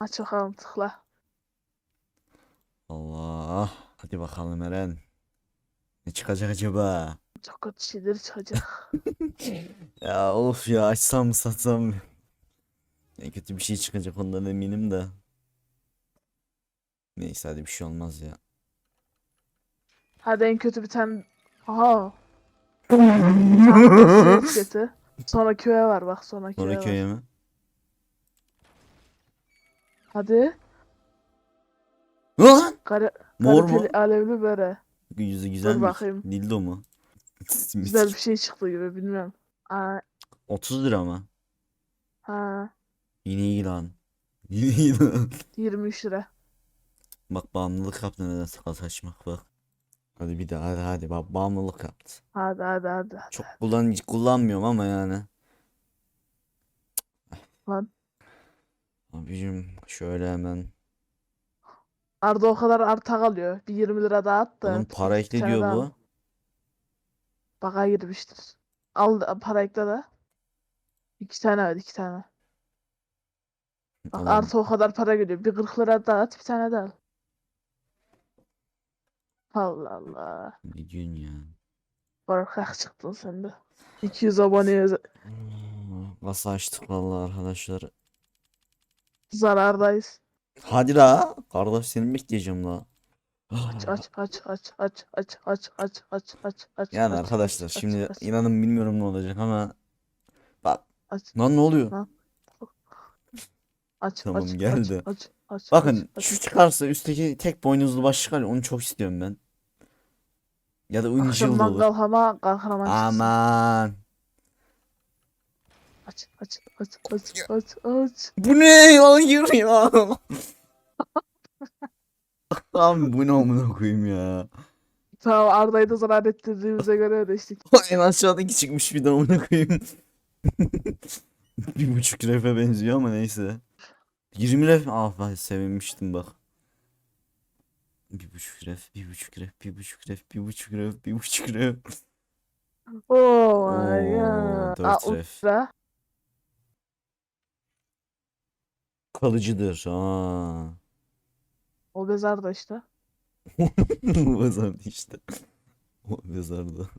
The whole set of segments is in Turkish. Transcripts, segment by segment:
Aç bakalım tıkla. Allah. Hadi bakalım Eren. Ne çıkacak acaba? Çok kötü şeyler çıkacak. Ya of ya açsam mı satsam mı? Ne kötü bir şey çıkacak ondan eminim de. Neyse hadi bir şey olmaz ya. Hadi en kötü bir tane. Aha. Kötü. Sonra köye var bak sonra köye Sonra var. köye mi? Hadi. Lan! Kare, Mor mu? kaliteli alevli böre. Yüzü güzelmiş. bakayım. Dildo mu? Güzel bir şey çıktı gibi bilmiyorum. Aa, 30 lira mı? ha, Yine iyi lan. Yine iyi lan. 23 lira. Bak bağımlılık yaptı neden sakal saçmak bak. Hadi bir daha hadi hadi bak bağımlılık yaptı. Hadi hadi hadi. hadi. Çok kullan kullanmıyorum ama yani. Lan. Abicim şöyle hemen. Arda o kadar arta kalıyor. Bir 20 lira daha at da. Oğlum para ekle diyor daha bu. Baka girmiştir. Al da- para ekle de. İki tane ver iki tane. Bak Oğlum, artı o kadar para geliyor. Bir 40 lira daha at bir tane daha al. Allah Allah. ne diyorsun ya? Korkak çıktın sen de. 200 aboneye Nasıl açtık vallahi arkadaşlar. Zarardayız. Hadi la. Kardeş seni bekleyeceğim la. Aç aç aç aç aç aç aç aç aç aç aç Yani aç, arkadaşlar aç, şimdi aç, inanın bilmiyorum ne olacak ama bak aç lan ne oluyor? Aç Tamam, aç aç geldi. aç aç Bakın aç, şu aç. çıkarsa üstteki tek boynuzlu baş çıkar onu çok istiyorum ben. Ya da Uncil olur. kahraman çıksın. Aman. Aç aç aç aç aç aç. Bu ne? Hayır ya. Abi bu ne amına koyayım ya. Tamam Arda'yı da zarar ettirdiğimize göre ödeştik. En aşağıdaki çıkmış bir de amına koyayım. bir buçuk refe benziyor ama neyse. 20 ref. Ah ben sevinmiştim bak. Bir buçuk ref, bir buçuk ref, bir buçuk ref, bir buçuk ref, bir buçuk ref. Oh my god. dört Aa, ref. ultra. Kalıcıdır. Ha. O bez Arda işte. O mezardı işte. O mezardı.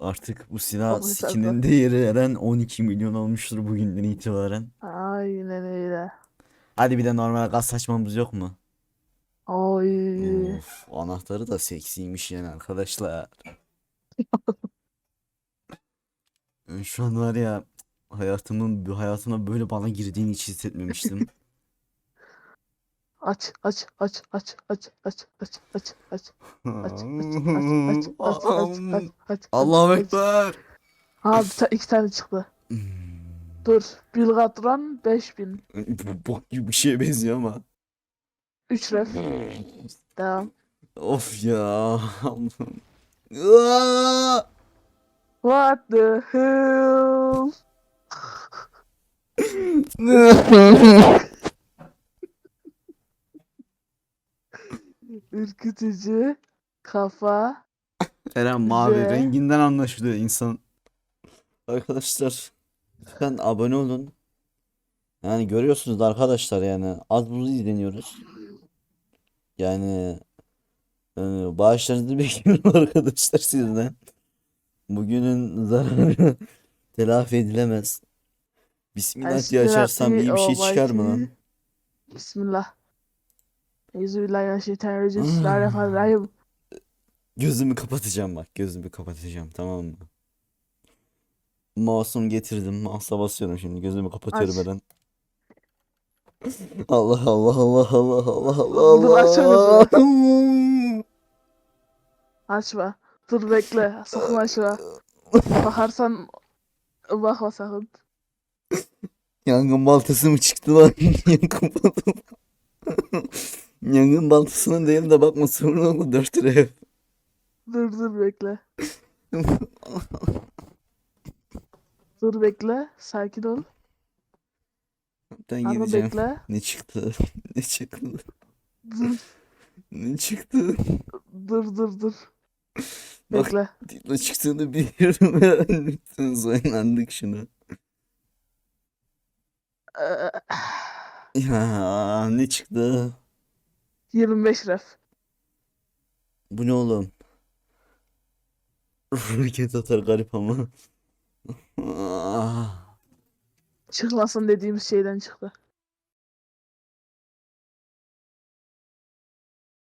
Artık bu silah O mezarda. değeri Eren 12 milyon olmuştur bugünden itibaren. Aynen öyle. Hadi bir de normal gaz saçmamız yok mu? Oy. Of, anahtarı da seksiymiş yani arkadaşlar. Ben Şu an var ya hayatımın bu hayatına böyle bana girdiğini hiç hissetmemiştim. Aç aç aç aç aç aç aç aç aç aç aç aç aç aç Allahu. Ekber. Ha bir ta- iki tane çıktı. Hmm. Dur. Bilgatran 5000. Bu bok gibi bir şeye benziyor ama. 3 ref. Devam. Of ya. What the hell? Ürkütücü. Kafa. Eren mavi Ve- renginden anlaşılıyor insan. Arkadaşlar lütfen abone olun. Yani görüyorsunuz da arkadaşlar yani az buz izleniyoruz. Yani e, bağışlarınızı bekliyorum arkadaşlar sizden. Bugünün zararı telafi edilemez. Bismillah diye açarsam iyi bir şey çıkar mı lan? Bismillah. Euzubillahimineşşeytanirracim. Bismillahirrahmanirrahim. Gözümü kapatacağım bak gözümü kapatacağım tamam mı? Masum getirdim. Mouse'a basıyorum şimdi. Gözümü kapatıyorum Aç. Eren. Allah Allah Allah Allah Allah Allah Dur, aç Allah. Açma. Dur bekle. Sakın açma. Bakarsan bakma sakın. Yangın baltası mı çıktı lan? Yangın baltası. Yangın baltasının değil de bakma sorun oldu 4 liraya. Dur dur bekle. Dur bekle. Sakin ol. Ben gideceğim. bekle. Ne çıktı? Ne çıktı? Dur Ne çıktı? dur dur dur. Bekle. Dildo çıktığını biliyorum. Lütfen oynandık şunu. Ya ne çıktı? 25 ref. Bu ne oğlum? Roket atar garip ama. Çıkmasın dediğimiz şeyden çıktı.